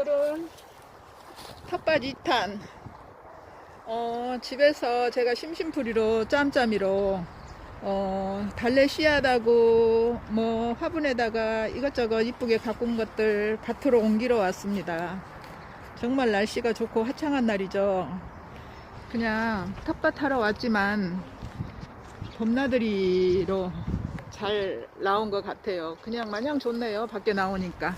오늘은 텃밭 2탄. 어, 집에서 제가 심심풀이로 짬짬이로 어, 달래 씨앗하고 뭐 화분에다가 이것저것 이쁘게 온 것들 밭으로 옮기러 왔습니다. 정말 날씨가 좋고 화창한 날이죠. 그냥 텃밭 하러 왔지만 봄나들이로 잘 나온 것 같아요. 그냥 마냥 좋네요. 밖에 나오니까.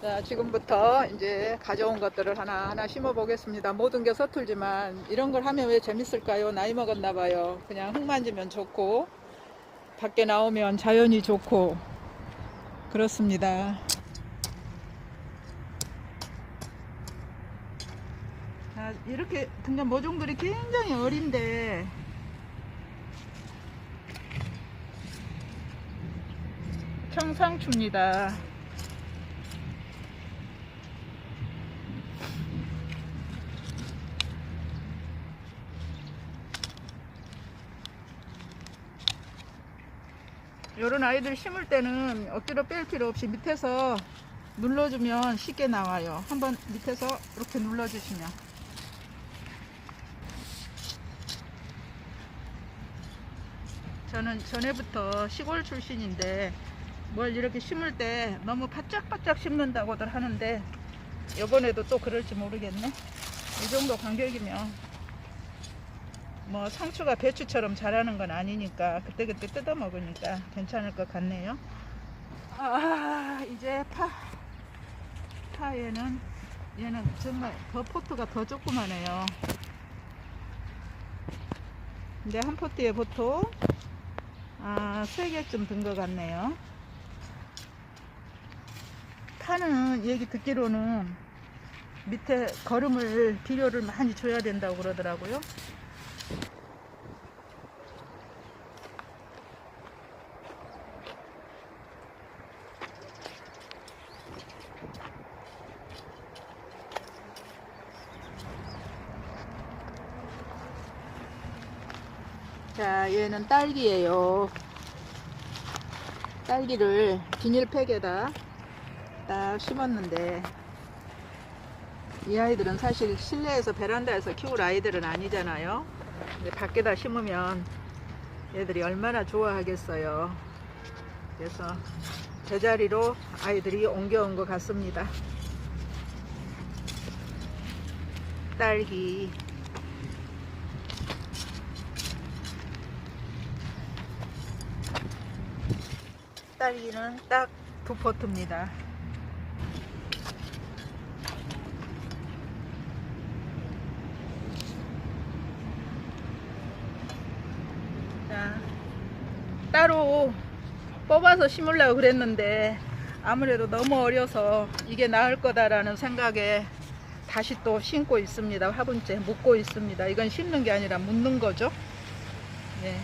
자, 지금부터 이제 가져온 것들을 하나하나 심어 보겠습니다. 모든 게 서툴지만 이런 걸 하면 왜 재밌을까요? 나이 먹었나 봐요. 그냥 흙 만지면 좋고 밖에 나오면 자연이 좋고 그렇습니다. 자, 이렇게 그냥 모종들이 굉장히 어린데 청상추입니다. 이런 아이들 심을 때는 억지로 뺄 필요 없이 밑에서 눌러주면 쉽게 나와요. 한번 밑에서 이렇게 눌러주시면. 저는 전에부터 시골 출신인데 뭘 이렇게 심을 때 너무 바짝바짝 심는다고들 하는데 이번에도 또 그럴지 모르겠네. 이 정도 간격이면 뭐 상추가 배추처럼 자라는 건 아니니까 그때그때 뜯어 먹으니까 괜찮을 것 같네요. 아 이제 파 파에는 얘는 정말 더 포트가 더 조그마네요. 근데 한 포트에 보통 아, 세 개쯤 든 것 같네요. 파는 얘기 듣기로는 밑에 거름을 비료를 많이 줘야 된다고 그러더라고요. 자, 얘는 딸기예요. 딸기를 비닐팩에다 딱 심었는데 이 아이들은 사실 실내에서 베란다에서 키울 아이들은 아니잖아요. 밖에다 심으면 얘들이 얼마나 좋아하겠어요. 그래서 제자리로 아이들이 옮겨온 것 같습니다. 딸기. 딸기는 딱 두 포트입니다. 자, 따로 뽑아서 심으려고 그랬는데 아무래도 너무 어려서 이게 나을 거다라는 생각에 다시 또 심고 있습니다. 화분째 묶고 있습니다. 이건 심는 게 아니라 묻는 거죠. 네. 네.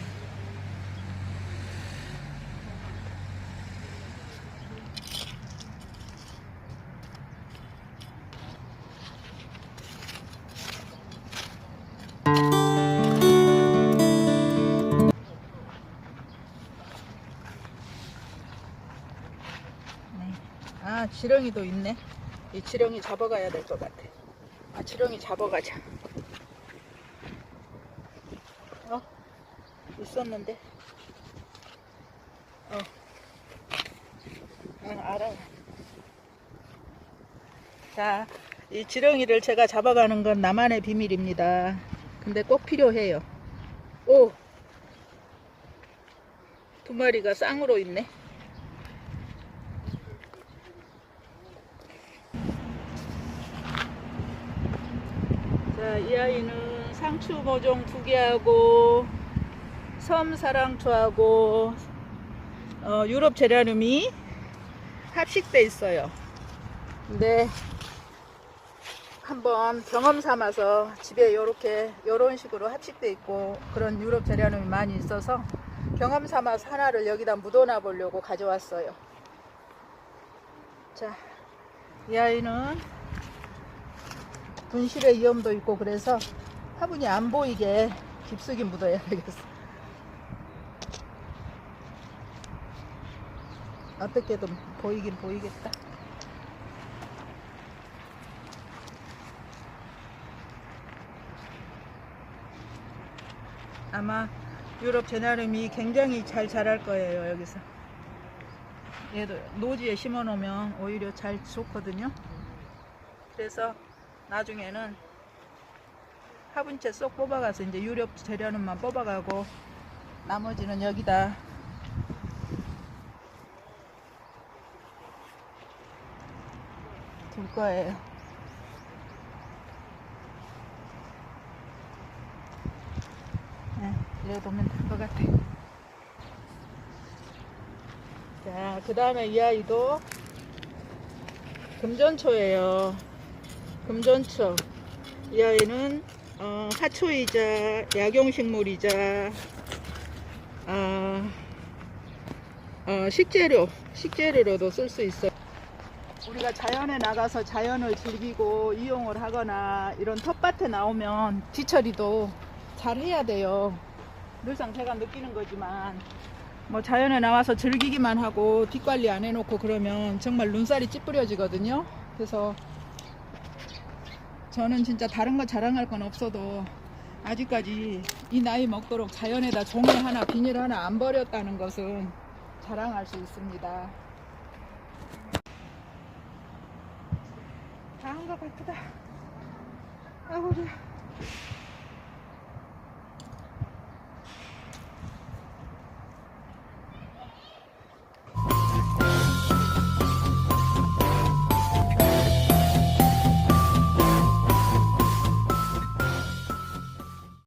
지렁이도 있네. 이 지렁이 잡아가야 될 것 같아. 아, 지렁이 잡아가자. 어? 있었는데. 어. 응, 알아. 자, 이 지렁이를 제가 잡아가는 건 나만의 비밀입니다. 근데 꼭 필요해요. 오! 두 마리가 쌍으로 있네. 자, 이 아이는 상추 모종 두 개하고 섬사랑초하고 어, 유럽 제라늄이 합식돼 있어요. 근데 한번 경험 삼아서 집에 이렇게 이런 식으로 합식돼 있고 그런 유럽 제라늄이 많이 있어서 경험 삼아서 하나를 여기다 묻어놔 보려고 가져왔어요. 자, 이 아이는 분실의 위험도 있고 그래서 화분이 안 보이게 깊숙이 묻어야 되겠어. 어떻게든 보이긴 보이겠다. 아마 유럽 제나름이 굉장히 잘 자랄 거예요 여기서. 얘도 노지에 심어 놓으면 오히려 잘 좋거든요. 그래서 나중에는 화분째 쏙 뽑아가서 이제 유럽 재료는만 뽑아가고 나머지는 여기다 둘 거예요. 네, 이래 보면 될 것 같아. 자, 그 다음에 이 아이도 금전초예요. 금전초. 이 아이는 어, 하초이자 약용식물이자 어, 어, 식재료, 식재료로도 쓸 수 있어요. 우리가 자연에 나가서 자연을 즐기고 이용을 하거나 이런 텃밭에 나오면 뒤처리도 잘 해야 돼요. 늘상 제가 느끼는 거지만 뭐 자연에 나와서 즐기기만 하고 뒷관리 안 해놓고 그러면 정말 눈살이 찌푸려지거든요. 그래서 저는 진짜 다른 거 자랑할 건 없어도 아직까지 이 나이 먹도록 자연에다 종이 하나 비닐 하나 안 버렸다는 것은 자랑할 수 있습니다. 다한것 같다. 그래.